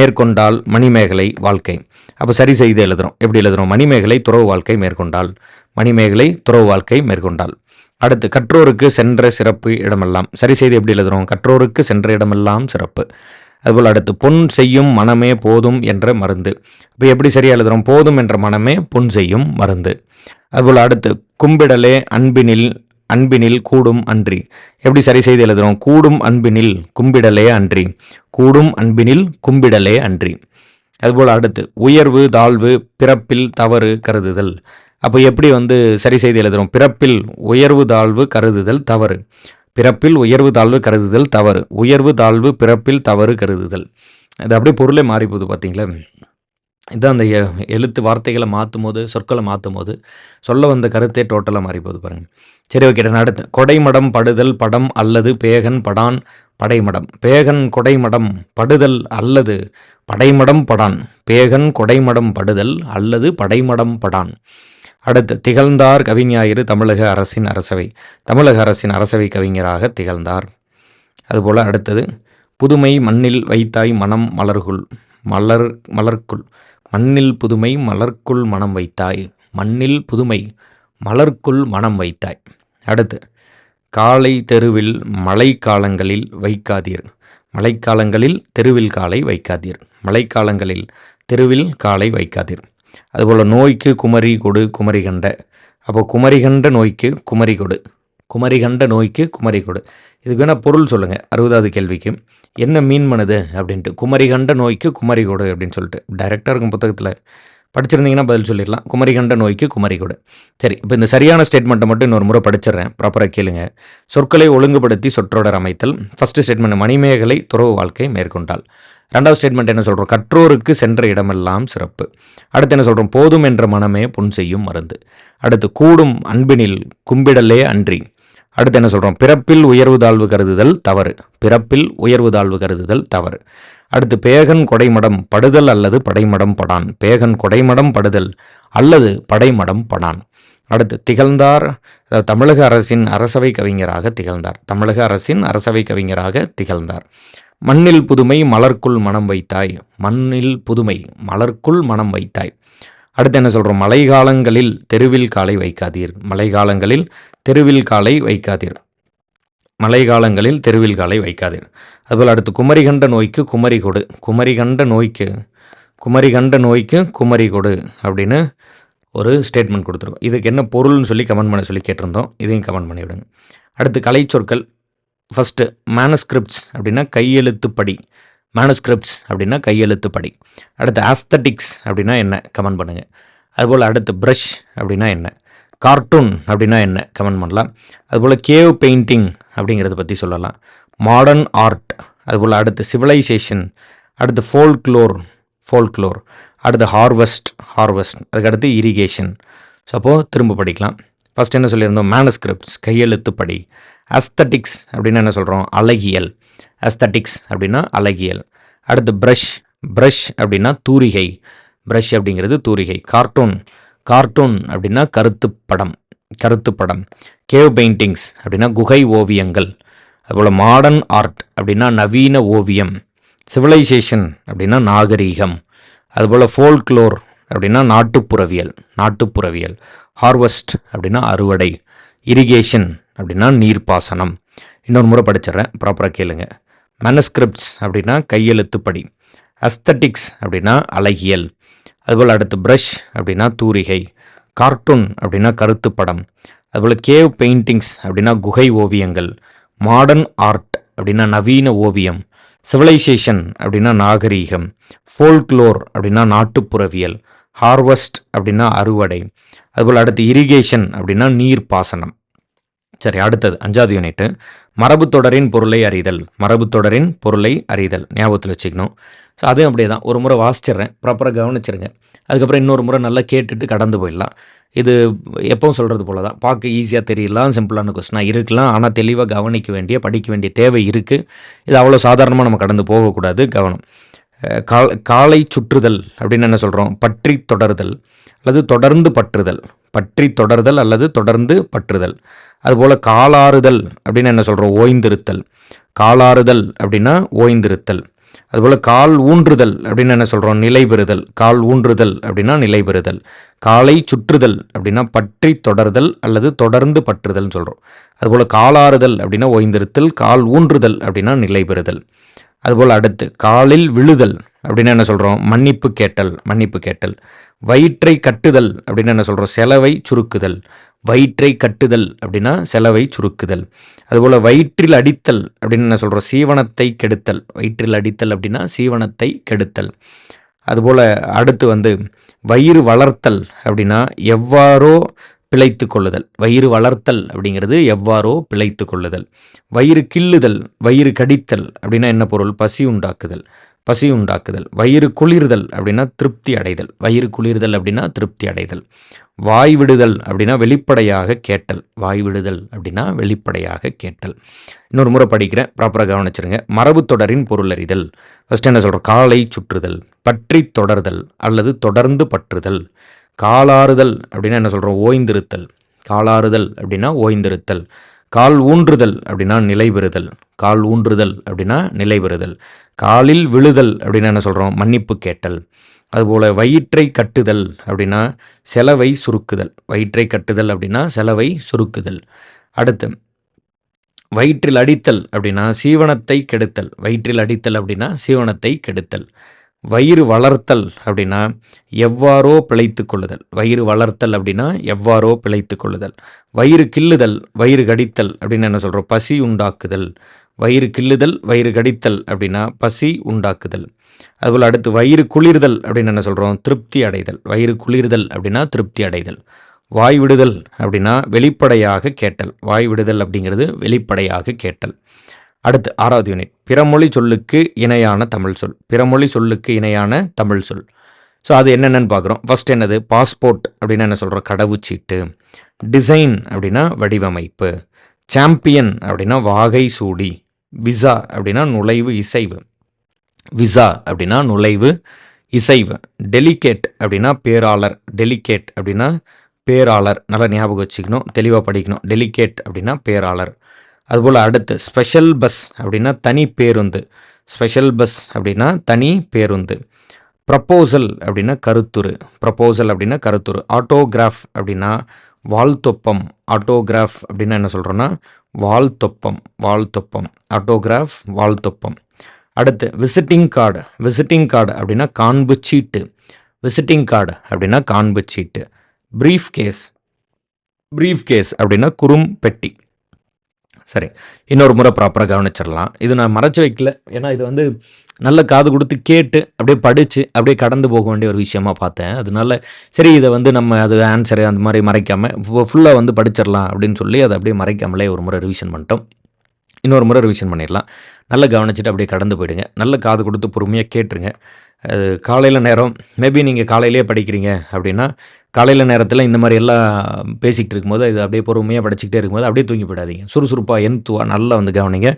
S1: மேற்கொண்டால் மணிமேகலை வாழ்க்கை. அப்போ சரி செய்து எழுதுகிறோம் எப்படி எழுதுகிறோம் மணிமேகலை துறவு வாழ்க்கை மேற்கொண்டால். மணிமேகலை துறவு வாழ்க்கை மேற்கொண்டால். அடுத்து கற்றோருக்கு சென்ற சிறப்பு இடமெல்லாம். சரி செய்து எப்படி எழுதுறோம்? கற்றோருக்கு சென்ற இடமெல்லாம் சிறப்பு. அதுபோல் அடுத்து பொன் செய்யும் மனமே போதும் என்ற மருந்து. இப்போ எப்படி சரியாக எழுதுறோம்? போதும் என்ற மனமே பொன் செய்யும் மருந்து. அதுபோல் அடுத்து கும்பிடலே அன்பினில் அன்பினில் கூடும் அன்றி. எப்படி சரி செய்து எழுதுறோம்? கூடும் அன்பினில் கும்பிடலே அன்றி. கூடும் அன்பினில் கும்பிடலே அன்றி. அதுபோல் அடுத்து உயர்வு தாழ்வு பிறப்பில் தவறு கருதுதல். அப்போ எப்படி வந்து சரி செய்து எழுதுறோம்? பிறப்பில் உயர்வு தாழ்வு கருதுதல் தவறு. பிறப்பில் உயர்வு தாழ்வு கருதுதல் தவறு. உயர்வு தாழ்வு பிறப்பில் தவறு கருதுதல். அது அப்படியே பொருளே மாறி போகுது பார்த்தீங்களா இதுதான் அந்த எ- எழுத்து வார்த்தைகளை மாற்றும் போது சொற்களை மாற்றும் போது சொல்ல வந்த கருத்தே டோட்டலாக மாறி போகுது பாருங்கள் சரி ஓகே நான் அடுத்து. கொடைமடம் படுதல் படம் அல்லது பேகன் படான் படைமடம். பேகன் கொடைமடம் படுதல் அல்லது படைமடம் படான். பேகன் கொடைமடம் படுதல் அல்லது படைமடம் படான். அடுத்து திகழ்ந்தார் கவிஞாயிறு தமிழக அரசின் அரசவை. தமிழக அரசின் அரசவை கவிஞராக திகழ்ந்தார். அதுபோல் அடுத்தது புதுமை மண்ணில் வைத்தாய் மனம் மலர்குள் மலர் மலர்க்குள் மண்ணில் புதுமை மலர்க்குள் மனம் வைத்தாய் மண்ணில் புதுமை மலர்க்குள் மனம் வைத்தாய். அடுத்து காலை தெருவில் மழைக்காலங்களில் வைக்காதீர் மழைக்காலங்களில் தெருவில் காலை வைக்காதீர் மழைக்காலங்களில் தெருவில் காலை வைக்காதீர். அதுபோல் நோய்க்கு குமரி கொடு குமரி கண்ட. அப்போ குமரி கண்ட நோய்க்கு குமரி கொடு. குமரி கண்ட நோய்க்கு குமரி கொடு. இதுக்கு வேணால் பொருள் சொல்லுங்கள் அறுபதாவது கேள்விக்கு. என்ன மீன் பண்ணுது அப்படின்ட்டு. குமரி கண்ட நோய்க்கு குமரி கொடு அப்படின்னு சொல்லிட்டு. டைரெக்டாக இருக்கும் புத்தகத்தில். படிச்சிருந்தீங்கன்னா பதில் சொல்லிடலாம். குமரி கண்ட நோய்க்கு குமரி கொடு. சரி இப்போ இந்த சரியான ஸ்டேட்மெண்ட்டை மட்டும் இன்னொரு முறை படிச்சிடுறேன். ப்ராப்பராக கேளுங்க. சொற்களை ஒழுங்குபடுத்தி சொற்றொடர் அமைத்தல். ஃபஸ்ட்டு ஸ்டேட்மெண்ட் மணிமேகலை துறவு வாழ்க்கை மேற்கொண்டால் ரெண்டாவது ஸ்டேட்மெண்ட் என்ன சொல்கிறோம் கற்றோருக்கு சென்ற இடமெல்லாம் சிறப்பு. அடுத்து என்ன சொல்கிறோம் போதும் என்ற மனமே புண் செய்யும் மருந்து. அடுத்து கூடும் அன்பினில் கும்பிடலே அன்றி. அடுத்து என்ன சொல்கிறோம் பிறப்பில் உயர்வு தாழ்வு கருதுதல் தவறு. பிறப்பில் உயர்வு தாழ்வு கருதுதல் தவறு. அடுத்து பேகன் கொடைமடம் படுதல் அல்லது படைமடம் படான். பேகன் கொடைமடம் படுதல் அல்லது படைமடம் படான். அடுத்து திகழ்ந்தார் தமிழக அரசின் அரசவை கவிஞராக திகழ்ந்தார். தமிழக அரசின் அரசவை கவிஞராக திகழ்ந்தார். மண்ணில் புதுமை மலர்க்குள் மனம் வைத்தாய். மண்ணில் புதுமை மலர்க்குள் மனம் வைத்தாய். அடுத்து என்ன சொல்கிறோம் மழைக்காலங்களில் தெருவில் காலை வைக்காதீர். மழைக்காலங்களில் தெருவில் காலை வைக்காதீர். மழைக்காலங்களில் தெருவில் காலை வைக்காதீர். அதுபோல் அடுத்து குமரிகண்ட நோய்க்கு குமரி கொடு. குமரிகண்ட நோய்க்கு குமரிகண்ட நோய்க்கு குமரி கொடு அப்படின்னு ஒரு ஸ்டேட்மெண்ட் கொடுத்துருக்கோம். இதுக்கு என்ன பொருள்னு சொல்லி கமெண்ட் பண்ண சொல்லி கேட்டிருந்தோம். இதையும் கமெண்ட் பண்ணிவிடுங்க. அடுத்து கலை சொற்கள் ஃபஸ்ட்டு மேனஸ்கிரிப்ட்ஸ் அப்படின்னா கையெழுத்துப்படி. மேனஸ்கிரிப்ட்ஸ் அப்படின்னா கையெழுத்துப்படி. அடுத்து ஆஸ்தட்டிக்ஸ் அப்படின்னா என்ன? கமெண்ட் பண்ணுங்கள் அதுபோல் அடுத்து ப்ரஷ் அப்படின்னா என்ன? கார்ட்டூன் அப்படின்னா என்ன? கமெண்ட் பண்ணலாம். அதுபோல் கேவ் பெயிண்டிங் அப்படிங்கிறத பற்றி சொல்லலாம். மாடர்ன் ஆர்ட் அதுபோல் அடுத்து சிவிலைசேஷன் அடுத்து ஃபோல்க்ளோர் ஃபோல்க்ளோர் அடுத்து ஹார்வெஸ்ட் ஹார்வெஸ்ட் அதுக்கடுத்து இரிகேஷன் ஸோ அப்போது திரும்ப படிக்கலாம். ஃபஸ்ட் என்ன சொல்லியிருந்தோம்? மேனஸ்கிரிப்ட்ஸ் கையெழுத்துப்படி. அஸ்தட்டிக்ஸ் அப்படின்னு என்ன சொல்கிறோம் அழகியல். அஸ்தட்டிக்ஸ் அப்படின்னா அழகியல். அடுத்து ப்ரஷ் ப்ரஷ் அப்படின்னா தூரிகை. ப்ரஷ் அப்படிங்கிறது தூரிகை. கார்ட்டூன் கார்ட்டூன் அப்படின்னா கருத்து படம். கருத்து படம். கேவ் பெயிண்டிங்ஸ் அப்படின்னா குகை ஓவியங்கள். அதுபோல் மாடர்ன் ஆர்ட் அப்படின்னா நவீன ஓவியம். சிவிலைசேஷன் அப்படின்னா நாகரீகம். அதுபோல் ஃபோல்க்ளோர் அப்படின்னா நாட்டுப்புறவியல். நாட்டுப்புறவியல். ஹார்வெஸ்ட் அப்படின்னா அறுவடை. இரிகேஷன் அப்படின்னா நீர்ப்பாசனம். இன்னொரு முறை படிச்சிடுறேன். ப்ராப்பராக கேளுங்க. மேனஸ்கிரிப்ட்ஸ் அப்படின்னா கையெழுத்துப்படி. அஸ்தட்டிக்ஸ் அப்படின்னா அழகியல். அதுபோல் அடுத்து ப்ரஷ் அப்படின்னா தூரிகை. கார்ட்டூன் அப்படின்னா கருத்துப்படம். அதுபோல் கேவ் பெயிண்டிங்ஸ் அப்படின்னா குகை ஓவியங்கள். மாடர்ன் ஆர்ட் அப்படின்னா நவீன ஓவியம். சிவிலைசேஷன் அப்படின்னா நாகரீகம். ஃபோல்க்ளோர் அப்படின்னா நாட்டுப்புறவியல். ஹார்வெஸ்ட் அப்படின்னா அறுவடை. அதுபோல் அடுத்து இரிகேஷன் அப்படின்னா நீர் பாசனம் சரி அடுத்தது அஞ்சாவது யூனிட்டு மரபு தொடரின் பொருளை அறிதல். மரபு தொடரின் பொருளை அறிதல். ஞாபகத்தில் வச்சுக்கணும். ஸோ அதுவும் அப்படியே தான் ஒரு முறை வாசிச்சிடுறேன். ப்ராப்பராக கவனிச்சிருங்க. அதுக்கப்புறம் இன்னொரு முறை நல்லா கேட்டுட்டு கடந்து போயிடலாம். இது எப்பவும் சொல்கிறது போல தான் பார்க்க ஈஸியாக தெரியலாம். சிம்பிளான கொஸ்டினாக இருக்கலாம். ஆனால் தெளிவாக கவனிக்க வேண்டிய படிக்க வேண்டிய தேவை இருக்குது இது அவ்வளோ சாதாரணமாக நம்ம கடந்து போகக்கூடாது. கவனம். கா காலை சுற்றுதல் அப்படின்னு என்ன சொல்கிறோம் பற்றி தொடருதல் அல்லது தொடர்ந்து பற்றுதல். பற்றி தொடர்தல் அல்லது தொடர்ந்து பற்றுதல். அதுபோல் காலாறுதல் அப்படின்னு என்ன சொல்கிறோம் ஓய்ந்திருத்தல். காலாறுதல் அப்படின்னா ஓய்ந்திருத்தல். அதுபோல் கால் ஊன்றுதல் அப்படின்னு என்ன சொல்கிறோம் நிலை பெறுதல் கால் ஊன்றுதல் அப்படின்னா நிலை பெறுதல் காலை சுற்றுதல் அப்படின்னா பற்றி தொடர்தல் அல்லது தொடர்ந்து பற்றுதல்னு சொல்கிறோம் அதுபோல் காலாறுதல் அப்படின்னா ஓய்ந்திருத்தல். கால் ஊன்றுதல் அப்படின்னா நிலை பெறுதல் அதுபோல் அடுத்து காலில் விழுதல். அப்படின்னு என்ன சொல்கிறோம் மன்னிப்பு கேட்டல் மன்னிப்பு கேட்டல். வயிற்றை கட்டுதல் அப்படின்னு என்ன சொல்கிறோம் செலவை சுருக்குதல். வயிற்றை கட்டுதல் அப்படின்னா செலவை சுருக்குதல். அதுபோல் வயிற்றில் அடித்தல் அப்படின்னு என்ன சொல்கிறோம் சீவனத்தை கெடுத்தல். வயிற்றில் அடித்தல் அப்படின்னா சீவனத்தை கெடுத்தல். அதுபோல் அடுத்து வந்து வயிறு வளர்த்தல் அப்படின்னா எவ்வாறோ பிழைத்து கொள்ளுதல். வயிறு வளர்த்தல் அப்படிங்கிறது எவ்வாறோ பிழைத்து கொள்ளுதல். வயிறு கிள்ளுதல் வயிறு கடித்தல் அப்படின்னா என்ன பொருள்? பசி உண்டாக்குதல். பசி உண்டாக்குதல் வயிறு குளிர்தல் அப்படின்னா திருப்தி அடைதல். வயிறு குளிர்தல் அப்படின்னா திருப்தி அடைதல். வாய் விடுதல் அப்படின்னா வெளிப்படையாக கேட்டல். வாய் விடுதல் அப்படின்னா வெளிப்படையாக கேட்டல். இன்னொரு முறை படிக்கிறேன். ப்ராப்பராக கவனிச்சிருங்க. மரபு தொடரின் பொருளறிதல். ஃபஸ்ட் என்ன சொல்கிறோம் காலை சுற்றுதல் பற்றி தொடர்தல் அல்லது தொடர்ந்து பற்றுதல். காலாறுதல் அப்படின்னா என்ன சொல்கிறோம் ஓய்ந்திருத்தல். காலாறுதல் அப்படின்னா ஓய்ந்திருத்தல். கால் ஊன்றுதல் அப்படின்னா நிலை பெறுதல் கால் ஊன்றுதல் அப்படின்னா நிலை பெறுதல் காலில் விழுதல் அப்படின்னா என்ன சொல்கிறோம் மன்னிப்பு கேட்டல். அதுபோல் வயிற்றை கட்டுதல் அப்படின்னா செலவை சுருக்குதல். வயிற்றை கட்டுதல் அப்படின்னா செலவை சுருக்குதல். அடுத்து வயிற்றில் அடித்தல் அப்படின்னா சீவனத்தை கெடுத்தல். வயிற்றில் அடித்தல் அப்படின்னா சீவனத்தை கெடுத்தல். வயிறு வளர்த்தல் அப்படின்னா எவ்வாறோ பிழைத்து கொள்ளுதல். வயிறு வளர்த்தல் அப்படின்னா எவ்வாறோ பிழைத்து கொள்ளுதல். வயிறு கிள்ளுதல் வயிறு கடித்தல் அப்படின்னு என்ன சொல்கிறோம் பசி உண்டாக்குதல். வயிறு கிள்ளுதல் வயிறு கடித்தல் அப்படின்னா பசி உண்டாக்குதல். அதுபோல் அடுத்து வயிறு குளிர்தல் அப்படின்னு என்ன சொல்கிறோம் திருப்தி அடைதல். வயிறு குளிர்தல் அப்படின்னா திருப்தி அடைதல். வாய் விடுதல் அப்படின்னா வெளிப்படையாக கேட்டல். வாய் விடுதல் அப்படிங்கிறது வெளிப்படையாக கேட்டல். அடுத்து ஆறாவது யூனிட் பிறமொழி சொல்லுக்கு இணையான தமிழ் சொல். பிறமொழி சொல்லுக்கு இணையான தமிழ் சொல். ஸோ அது என்னென்னு பார்க்குறோம். ஃபர்ஸ்ட் என்னது? பாஸ்போர்ட் அப்படின்னு என்ன சொல்கிறோம் கடவுச்சீட்டு. டிசைன் அப்படின்னா வடிவமைப்பு. சாம்பியன் அப்படின்னா வாகை சூடி. விசா அப்படின்னா நுழைவு இசைவு. விசா அப்படின்னா நுழைவு இசைவு. டெலிகேட் அப்படின்னா பேராளர். டெலிகேட் அப்படின்னா பேராளர். நல்லா ஞாபகம் வச்சுக்கணும். தெளிவாக படிக்கணும். டெலிகேட் அப்படின்னா பேராளர். அதுபோல் அடுத்து ஸ்பெஷல் பஸ் அப்படின்னா தனி பேருந்து. ஸ்பெஷல் பஸ் அப்படின்னா தனி பேருந்து. ப்ரப்போசல் அப்படின்னா கருத்துரு. ப்ரப்போசல் அப்படின்னா கருத்துரு. ஆட்டோகிராஃப் அப்படின்னா வாழ்த்தொப்பம். ஆட்டோகிராஃப் அப்படின்னா என்ன சொல்கிறோன்னா வாழ்த்தொப்பம். வாழ்த்தொப்பம். ஆட்டோகிராஃப் வாழ்த்தொப்பம். அடுத்து விசிட்டிங் கார்டு விசிட்டிங் கார்டு அப்படின்னா காண்பு சீட்டு. விசிட்டிங் கார்டு அப்படின்னா காண்பு சீட்டு. ப்ரீஃப் கேஸ் ப்ரீஃப் கேஸ் அப்படின்னா குறும் பெட்டி சரி இன்னொரு முறை ப்ராப்பராக கவனிச்சிடலாம். இது நான் மறைச்சி வைக்கல. ஏன்னா இது வந்து நல்ல காது கொடுத்து கேட்டு அப்படியே படித்து அப்படியே கடந்து போக வேண்டிய ஒரு விஷயமா பார்த்தேன். அதனால சரி இதை வந்து நம்ம அது ஆன்சரு அந்த மாதிரி மறைக்காமல் ஃபுல்லாக வந்து படிச்சிடலாம் அப்படின்னு சொல்லி அதை அப்படியே மறைக்காமலே ஒரு முறை ரிவிஷன் பண்ணிட்டோம். இன்னொரு முறை ரிவிஷன் பண்ணிடலாம். நல்லா கவனிச்சுட்டு அப்படியே கடந்து போயிடுங்க. நல்ல காது கொடுத்து பொறுமையாக கேட்டுருங்க. அது காலையில் நேரம் மேபி நீங்கள் காலையிலேயே படிக்கிறீங்க அப்படின்னா காலையில் நேரத்தில் இந்த மாதிரி எல்லாம் பேசிக்கிட்டு இருக்கும்போது இது அப்படியே பொறுமையாக படிச்சுக்கிட்டே இருக்கும்போது அப்படியே தூங்கி போயிடாதீங்க. சுறுசுறுப்பாக எந்துவா நல்லா வந்து கவனிங்க.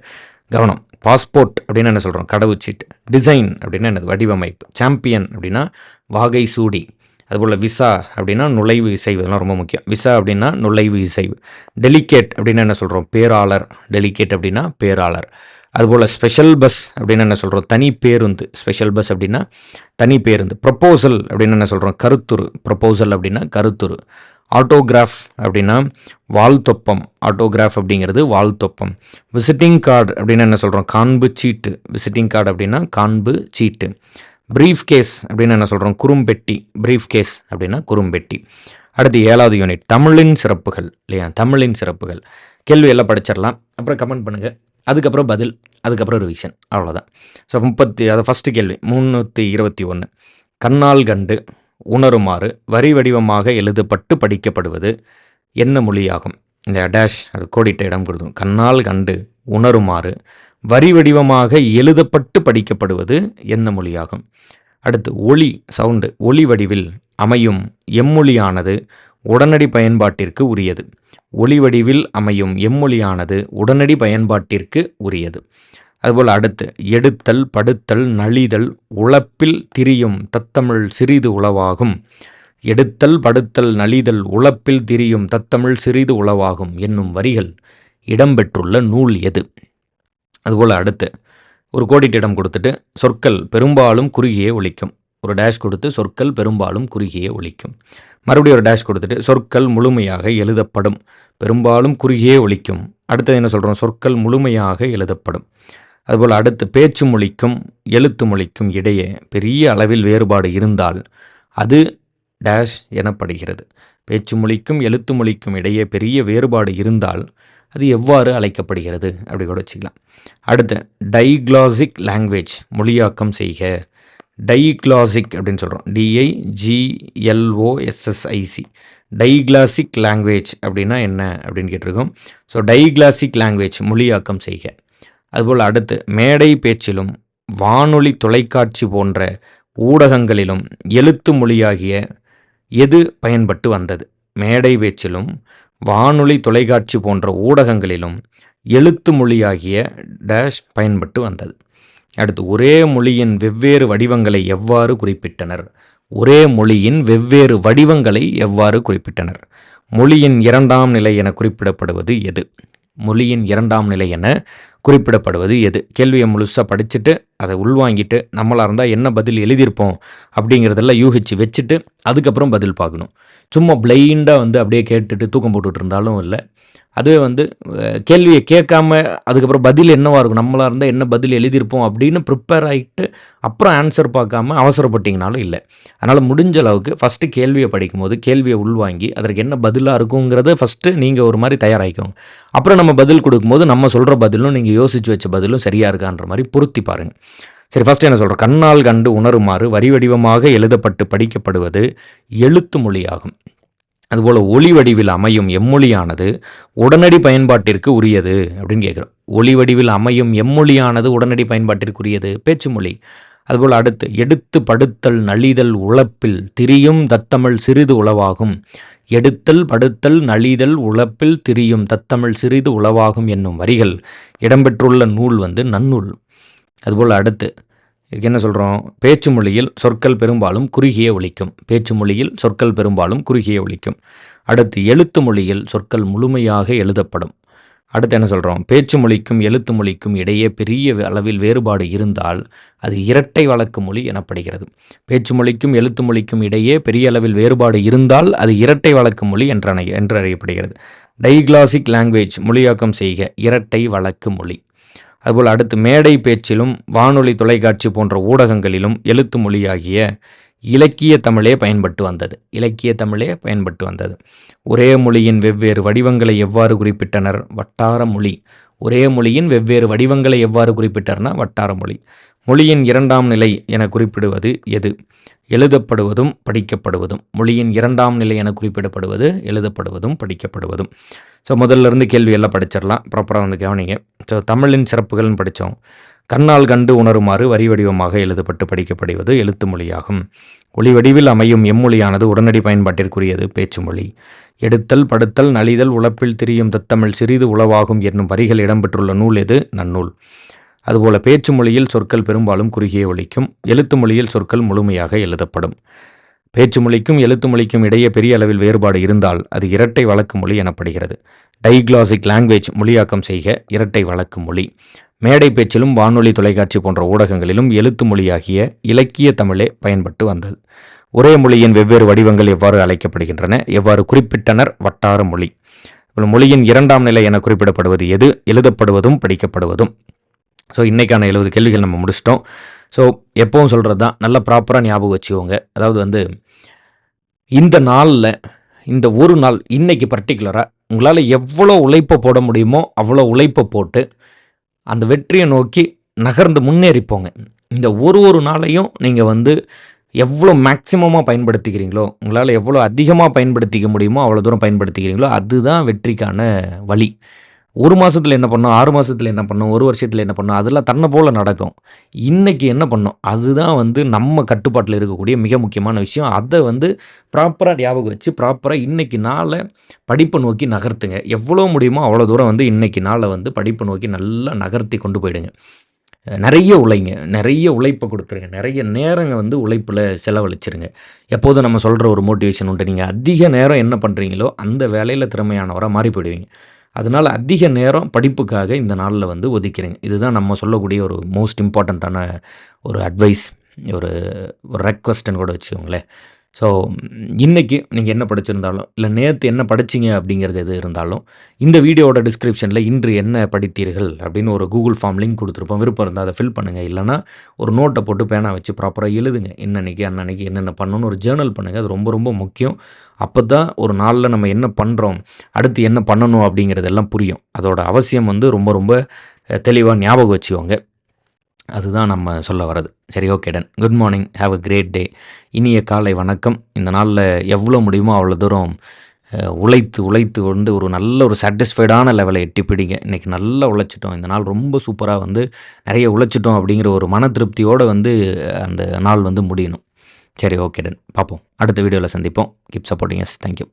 S1: கவனம். பாஸ்போர்ட் அப்படின்னு என்ன சொல்கிறோம் கடவுச்சீட்டு டிசைன் அப்படின்னா என்னது? வடிவமைப்பு. சாம்பியன் அப்படின்னா வாகை சூடி. அதுபோல் விசா அப்படின்னா நுழைவு இசைவு. இதெல்லாம் ரொம்ப முக்கியம். விசா அப்படின்னா நுழைவு இசைவு. டெலிகேட் அப்படின்னா என்ன சொல்கிறோம் பேராளர். டெலிகேட் அப்படின்னா பேராளர். அதுபோல் ஸ்பெஷல் பஸ் அப்படின்னு என்ன சொல்கிறோம் தனி பேருந்து. ஸ்பெஷல் பஸ் அப்படின்னா தனி பேருந்து. ப்ரப்போசல் அப்படின்னு என்ன சொல்கிறோம் கருத்துரு. ப்ரப்போசல் அப்படின்னா கருத்துரு. ஆட்டோகிராஃப் அப்படின்னா வாழ்த்தொப்பம். ஆட்டோகிராஃப் அப்படிங்கிறது வாழ்த்தொப்பம். விசிட்டிங் கார்டு அப்படின்னு என்ன சொல்கிறோம் காண்பு சீட்டு. விசிட்டிங் கார்டு அப்படின்னா காண்பு சீட்டு. ப்ரீஃப் கேஸ் அப்படின்னு என்ன சொல்கிறோம் குறும்பெட்டி. ப்ரீஃப் கேஸ் அப்படின்னா குறும்பெட்டி. அடுத்து ஏழாவது யூனிட் தமிழின் சிறப்புகள். இல்லையா? தமிழின் சிறப்புகள். கேள்வி எல்லாம் படிச்சிடலாம். அப்புறம் கமெண்ட் பண்ணுங்கள் அதுக்கப்புறம் பதில் அதுக்கப்புறம் ரிவிஷன் அவ்வளோதான் ஸோ முப்பத்தி அது ஃபஸ்ட்டு கேள்வி. முந்நூற்றி இருபத்தி ஒன்று கண்ணால் கண்டு உணருமாறு வரி வடிவமாக எழுதப்பட்டு படிக்கப்படுவது என்ன மொழியாகும்? இந்த டேஷ் அது கோடிட்ட இடம் கொடுக்கும் கண்ணால் கண்டு உணருமாறு வரி வடிவமாக எழுதப்பட்டு படிக்கப்படுவது என்ன மொழியாகும்? அடுத்து ஒளி சவுண்டு ஒளி வடிவில் அமையும் எம்மொழியானது உடனடி பயன்பாட்டிற்கு உரியது. ஒளி வடிவில் அமையும் எம்மொழியானது உடனடி பயன்பாட்டிற்கு உரியது. அதுபோல் அடுத்து எடுத்தல் படுத்தல் நலிதல் உழப்பில் திரியும் தத்தமிழ் சிறிது உளவாகும். எடுத்தல் படுத்தல் நலிதல் உழப்பில் திரியும் தத்தமிழ் சிறிது உளவாகும் என்னும் வரிகள் இடம்பெற்றுள்ள நூல் எது? அதுபோல் அடுத்து ஒரு கோடிட்டு இடம் கொடுத்துட்டு சொற்கள் பெரும்பாலும் குறுகியே ஒழிக்கும் ஒரு டேஷ் கொடுத்து சொற்கள் பெரும்பாலும் குறுகியே ஒழிக்கும் மறுபடியும் ஒரு டேஷ் கொடுத்துட்டு சொற்கள் முழுமையாக எழுதப்படும். பெரும்பாலும் குறுகியே ஒழிக்கும் அடுத்தது என்ன சொல்கிறோம் சொற்கள் முழுமையாக எழுதப்படும். அதுபோல் அடுத்து பேச்சு மொழிக்கும் எழுத்து மொழிக்கும் இடையே பெரிய அளவில் வேறுபாடு இருந்தால் அது டேஷ் எனப்படுகிறது. பேச்சு மொழிக்கும் எழுத்து மொழிக்கும் இடையே பெரிய வேறுபாடு இருந்தால் அது எவ்வாறு அழைக்கப்படுகிறது? அப்படி கூட வச்சுக்கலாம். அடுத்து டைக்ளாசிக் லாங்குவேஜ் மொழியாக்கம் செய்க. டைக்ளாசிக் அப்படின்னு சொல்கிறோம் டிஐ ஜிஎல்ஓஎஸ்எஸ்ஐசி டைக்ளாசிக் லாங்குவேஜ் அப்படின்னா என்ன அப்படின்னு கேட்டிருக்கோம். ஸோ டைக்ளாசிக் லாங்குவேஜ் மொழியாக்கம் செய்க. அதுபோல் அடுத்து மேடை பேச்சிலும் வானொலி தொலைக்காட்சி போன்ற ஊடகங்களிலும் எழுத்து மொழியாகிய எது பயன்பட்டு வந்தது? மேடை பேச்சிலும் வானொலி தொலைக்காட்சி போன்ற ஊடகங்களிலும் எழுத்து மொழியாகிய டேஷ் பயன்பட்டு வந்தது. அடுத்து ஒரே மொழியின் வெவ்வேறு வடிவங்களை எவ்வாறு குறிப்பிட்டனர்? ஒரே மொழியின் வெவ்வேறு வடிவங்களை எவ்வாறு குறிப்பிட்டனர்? மொழியின் இரண்டாம் நிலை என குறிப்பிடப்படுவது எது? மொழியின் இரண்டாம் நிலை என குறிப்பிடப்படுவது எது? கேள்வியை முழுசாக படிச்சுட்டு அதை உள்வாங்கிட்டு நம்மளாக இருந்தால் என்ன பதில் எழுதியிருப்போம் அப்படிங்கிறதெல்லாம் யூகிச்சு வச்சுட்டு அதுக்கப்புறம் பதில் பார்க்கணும். சும்மா பிளைண்டாக வந்து அப்படியே கேட்டுட்டு தூக்கம் போட்டுட்டு இருந்தாலும் இல்லை. அதுவே வந்து கேள்வியை கேட்காம அதுக்கப்புறம் பதில் என்னவாக இருக்கும்? நம்மளாக இருந்தால் என்ன பதில் எழுதியிருப்போம் அப்படின்னு ப்ரிப்பேர் ஆகிட்டு அப்புறம் ஆன்சர் பார்க்காம அவசரப்பட்டிங்கனாலும் இல்லை. அதனால் முடிஞ்ச அளவுக்கு ஃபஸ்ட்டு கேள்வியை படிக்கும்போது கேள்வியை உள்வாங்கி அதற்கு என்ன பதிலாக இருக்குங்கிறத ஃபஸ்ட்டு நீங்கள் ஒரு மாதிரி தயாராகிக்கோங்க. அப்புறம் நம்ம பதில் கொடுக்கும்போது நம்ம சொல்கிற பதிலும் நீங்கள் யோசித்து வச்ச பதிலும் சரியாக இருக்கான்ற மாதிரி பொருத்தி பாருங்கள் சரி ஃபஸ்ட்டு என்ன சொல்கிறேன் கண்ணால் கண்டு உணருமாறு வரி வடிவமாக எழுதப்பட்டு படிக்கப்படுவது எழுத்து மொழியாகும். அதுபோல் ஒளி வடிவில் அமையும் எம்மொழியானது உடனடி பயன்பாட்டிற்கு உரியது அப்படின்னு கேட்குறோம் ஒளி வடிவில் அமையும் எம்மொழியானது உடனடி பயன்பாட்டிற்கு உரியது பேச்சு மொழி. அதுபோல் அடுத்து எடுத்து படுத்தல் நலிதல் உழப்பில் திரியும் தத்தமிழ் சிறிது உளவாகும். எடுத்தல் படுத்தல் நலிதல் உழப்பில் திரியும் தத்தமிழ் சிறிது உளவாகும் என்னும் வரிகள். இடம்பெற்றுள்ள நூல் வந்து நன்னூல். அதுபோல் அடுத்து என்ன சொல்கிறோம் பேச்சு மொழியில் சொற்கள் பெரும்பாலும் குறுகிய ஒழிக்கும் பேச்சு மொழியில் சொற்கள் பெரும்பாலும் குறுகிய ஒழிக்கும் அடுத்து எழுத்து மொழியில் சொற்கள் முழுமையாக எழுதப்படும். அடுத்து என்ன சொல்கிறோம் பேச்சு மொழிக்கும் எழுத்து மொழிக்கும் இடையே பெரிய அளவில் வேறுபாடு இருந்தால் அது இரட்டை வழக்கு மொழி எனப்படுகிறது. பேச்சு மொழிக்கும் எழுத்து மொழிக்கும் இடையே பெரிய அளவில் வேறுபாடு இருந்தால் அது இரட்டை வழக்கு மொழி என்றனை என்று அறியப்படுகிறது டைக்ளாசிக் லாங்குவேஜ் மொழியாக்கம் செய்க இரட்டை வழக்கு மொழி. அதுபோல் அடுத்து மேடை பேச்சிலும் வானொலி தொலைக்காட்சி போன்ற ஊடகங்களிலும் எழுத்து மொழியாகிய இலக்கிய தமிழே பயன்பட்டு வந்தது. இலக்கிய தமிழே பயன்பட்டு வந்தது. ஒரே மொழியின் வெவ்வேறு வடிவங்களை எவ்வாறு குறிப்பிட்டனர்? வட்டார மொழி. ஒரே மொழியின் வெவ்வேறு வடிவங்களை எவ்வாறு குறிப்பிட்டார்னா வட்டார மொழி. மொழியின் இரண்டாம் நிலை என குறிப்பிடுவது எது? எழுதப்படுவதும் படிக்கப்படுவதும். மொழியின் இரண்டாம் நிலை என குறிப்பிடப்படுவது எழுதப்படுவதும் படிக்கப்படுவதும். ஸோ முதல்ல இருந்து கேள்வி எல்லாம் படிச்சிடலாம். ப்ராப்பராக வந்து கவனிங்க. ஸோ தமிழின் சிறப்புகள்னு படித்தோம். கண்ணால் கண்டு உணருமாறு வரி வடிவமாக எழுதப்பட்டு படிக்கப்படுவது எழுத்து மொழியாகும். ஒளி வடிவில் அமையும் எம்மொழியானது உடனடி பயன்பாட்டிற்குரியது பேச்சு மொழி. எடுத்தல் படுத்தல் நலிதல் உழப்பில் திரியும் தத்தமிழ் சிறிது உளவாகும் என்னும் வரிகள் இடம்பெற்றுள்ள நூல் எது? நன்னூல். அதுபோல பேச்சு மொழியில் சொற்கள் பெரும்பாலும் குறுகிய ஒழிக்கும் எழுத்து மொழியில் சொற்கள் முழுமையாக எழுதப்படும். பேச்சு மொழிக்கும் எழுத்து மொழிக்கும் இடையே பெரிய அளவில் வேறுபாடு இருந்தால் அது இரட்டை வழக்கு மொழி எனப்படுகிறது. டைக்ளாசிக் லாங்குவேஜ் மொழியாக்கம் செய்க இரட்டை வழக்கு மொழி. மேடை பேச்சிலும் வானொலி தொலைக்காட்சி போன்ற ஊடகங்களிலும் எழுத்து மொழியாகிய இலக்கிய தமிழே பயன்பட்டு வந்தது. ஒரே மொழியின் வெவ்வேறு வடிவங்கள் எவ்வாறு அழைக்கப்படுகின்றன? எவ்வாறு குறிப்பிட்டனர்? வட்டார மொழி. மொழியின் இரண்டாம் நிலை என குறிப்பிடப்படுவது எது? எழுதப்படுவதும் படிக்கப்படுவதும். ஸோ இன்றைக்கான எழுபது கேள்விகள் நம்ம முடிச்சிட்டோம். ஸோ எப்பவும் சொல்கிறது தான் நல்ல ப்ராப்பராக ஞாபகம் வச்சுக்கோங்க. அதாவது வந்து இந்த நாளில் இந்த ஒரு நாள் இன்றைக்கி பர்டிகுலராக உங்களால் எவ்வளோ உழைப்பை போட முடியுமோ அவ்வளோ உழைப்பை போட்டு அந்த வெற்றியை நோக்கி நகர்ந்து முன்னேறிப்போங்க. இந்த ஒரு ஒரு நாளையும் நீங்கள் வந்து எவ்வளோ மேக்சிமமாக பயன்படுத்திக்கிறீங்களோ உங்களால் எவ்வளோ அதிகமாக பயன்படுத்திக்க முடியுமோ அவ்வளோ தூரம் பயன்படுத்திக்கிறீங்களோ அதுதான் வெற்றிக்கான வழி. ஒரு மாதத்தில் என்ன பண்ணோம்? ஆறு மாதத்தில் என்ன பண்ணோம்? ஒரு வருஷத்தில் என்ன பண்ணோம்? அதெல்லாம் தன்னை போல் நடக்கும். இன்றைக்கி என்ன பண்ணோம்? அதுதான் வந்து நம்ம கட்டுப்பாட்டில் இருக்கக்கூடிய மிக முக்கியமான விஷயம். அதை வந்து ப்ராப்பராக ஞாபகம் வச்சு ப்ராப்பராக இன்றைக்கி நாளை படிப்பை நோக்கி நகர்த்துங்க. எவ்வளோ முடியுமோ அவ்வளோ தூரம் வந்து இன்றைக்கி நாளை வந்து படிப்பை நோக்கி நல்லா நகர்த்தி கொண்டு போயிடுங்க. நிறைய உழைங்க. நிறைய உழைப்பை கொடுத்துருங்க. நிறைய நேரங்க வந்து உழைப்பில் செலவழிச்சிருங்க. எப்போதும் நம்ம சொல்கிற ஒரு மோட்டிவேஷன் உண்டு. நீங்கள் அதிக நேரம் என்ன பண்ணுறீங்களோ அந்த வேலையில் திறமையானவராக மாறி போயிடுவீங்க. அதனால் அதிக நேரம் படிப்புக்காக இந்த நாளில் வந்து ஒதுக்கிறேங்க. இதுதான் நம்ம சொல்லக்கூடிய ஒரு மோஸ்ட் இம்பார்ட்டண்ட்டான ஒரு அட்வைஸ் ஒரு ஒரு ரெக்வஸ்ட்னு கூட வச்சுக்கோங்களேன். ஸோ இன்றைக்கி நீங்கள் என்ன படிச்சிருந்தாலும் இல்லை நேற்று என்ன படிச்சிங்க அப்படிங்கிறது எது இருந்தாலும் இந்த வீடியோட டிஸ்கிரிப்ஷனில் இன்று என்ன படித்தீர்கள் அப்படின்னு ஒரு கூகுள் ஃபார்ம் லிங்க் கொடுத்துருப்போம். விருப்பம் இருந்தால் அதை ஃபில் பண்ணுங்கள் இல்லைனா ஒரு நோட்டை போட்டு பேனா வச்சு ப்ராப்பராக எழுதுங்க. என்னன்னைக்கு அன்னன்னைக்கு என்னென்ன பண்ணணும்னு ஒரு ஜேர்னல் பண்ணுங்கள் அது ரொம்ப ரொம்ப முக்கியம். அப்போ தான் ஒரு நாளில் நம்ம என்ன பண்ணுறோம் அடுத்து என்ன பண்ணணும் அப்படிங்கிறதெல்லாம் புரியும். அதோட அவசியம் வந்து ரொம்ப ரொம்ப தெளிவாக ஞாபகம் வச்சுக்கோங்க. அதுதான் நம்ம சொல்ல வர்றது. சரி okay done good morning have a great day இனிய காலை வணக்கம். இந்த நாளில் எவ்வளோ முடியுமோ அவ்வளோ தூரம் உழைத்து உழைத்து வந்து ஒரு நல்ல ஒரு சாட்டிஸ்ஃபைடான லெவலை எட்டி பிடிங்க. இன்றைக்கி நல்லா உழைச்சிட்டோம். இந்த நாள் ரொம்ப சூப்பராக வந்து நிறைய உழைச்சிட்டோம் அப்படிங்கிற ஒரு மன திருப்தியோடு வந்து அந்த நாள் வந்து முடியணும். சரி ஓகே டன் பார்ப்போம். அடுத்த வீடியோவில் சந்திப்போம். Keep supporting yes thank you